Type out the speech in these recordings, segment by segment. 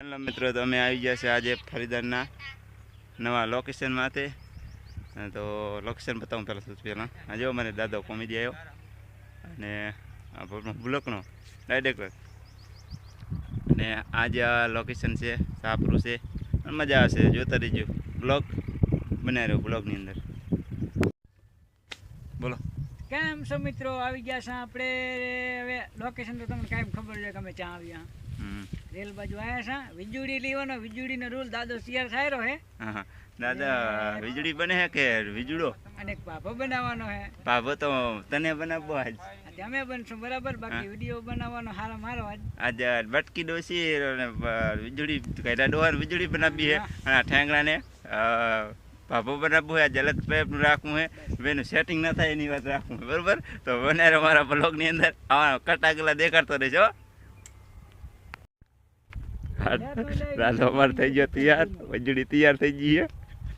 Hello મિત્રો, તો અમે આવી ગયા છે આજે ફરીદારના નવા લોકેશન માટે. તો લોકેશન બતાવું પહેલાં સૌથી પહેલાં. આ જો મને દાદો કોમેડી આવ્યો અને બ્લોકનો ડાયરેક્ટર અને આજે આ લોકેશન છે, સાપરું છે. મજા આવશે, જોતા રહીજો. બ્લોગ બનાવી રહ્યો બ્લોગની અંદર. બોલો. કેમ છો મિત્રો? આવી ગયા છે આપણે. હવે લોકેશન તો તમને કાંઈ ખબર છે કે અમે ત્યાં આવ્યા. રેલ બાજુ આવ્યા છે. વીજળી લેવાનો વીજળીનો રૂલ દાદો તૈયાર સાયરો હે. દાદા વીજળી બને હે કે વીજળો? અને પાપો બનાવવાનો હે. ભાભો તો તને બનાવવો આજ. અમે બનશું બરાબર? બાકી. વીડિયો બનાવવાનો હારા મારો આજ. આજ બટકી ડોસી અને વીજળી કઈડા ડોર વીજળી બનાવી હે. અને ઠેંગડાને પાપો બનાવવું છે આજે અલગ રાખવું હે. બેનું સેટિંગ ના થાય એની વાત રાખવું બરાબર? તો બને મારા બ્લોગની અંદર આવા કટાગલા દેખાડતો રહેજો હો. રાધો અમાર થઈ ગયો તૈયાર. વીજળી તૈયાર થઈ ગઈ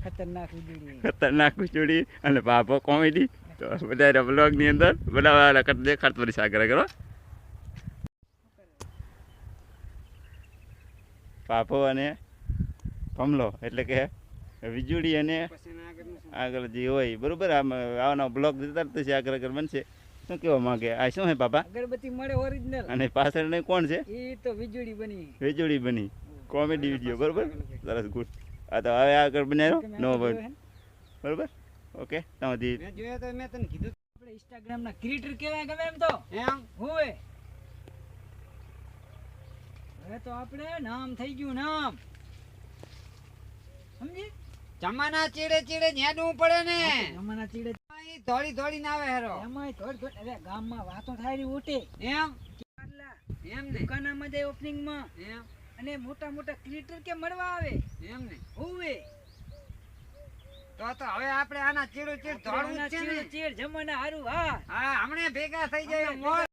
ખતરનાક વીજળી ખતરનાક વીજળી અને ભાભો કોમેડી. તો બ્લોગ બ્લોગની અંદર બધા દેખાડ પડી સાગર કરો પાપો અને કમલો એટલે કે વીજળી અને આગળ જે હોય બરોબર? આમ આવવાનો બ્લોગ દેતા જ આગળ આગળ બનશે. શું કેવા માંગે? આ શું હે બાબા અગરબત્તી મળે ઓરિજિનલ અને પાછળ ને કોણ છે? એ તો વીજળી બની. વીજળી બની. કોમેડી વીડિયો બરોબર? સરસ ગુડ. આ તો હવે આગળ બનાવ્યો નો? બરોબર? ઓકે તમારી મેં જોયો તો મેં તને કીધું આપણે ઇન્સ્ટાગ્રામ ના ક્રિએટર કેવા ગમે એમ તો. એમ? હોય હવે તો આપણે નામ થઈ ગયું નામ. સમજી? જમાના ચીડે ચીડે ન્યાડવું પડે ને. જમાના ચીડે થોડી થોડી ના આવે હેરો. એમાંય થોડી થોડી અરે ગામમાં વાતો થાય ઉઠે. એમ? એમ ને? દુકાનામાં જાય ઓપનિંગમાં એમ? અને મોટા મોટા ક્રિએટર કે મળવા આવે? એમ ને? હોવે. તો તો હવે આપણે આના ચીડું ચીડ દોડવું છે ને. ચીડ જમવાના જમાના હારું હા. હા હમણે ભેગા થઈ જાય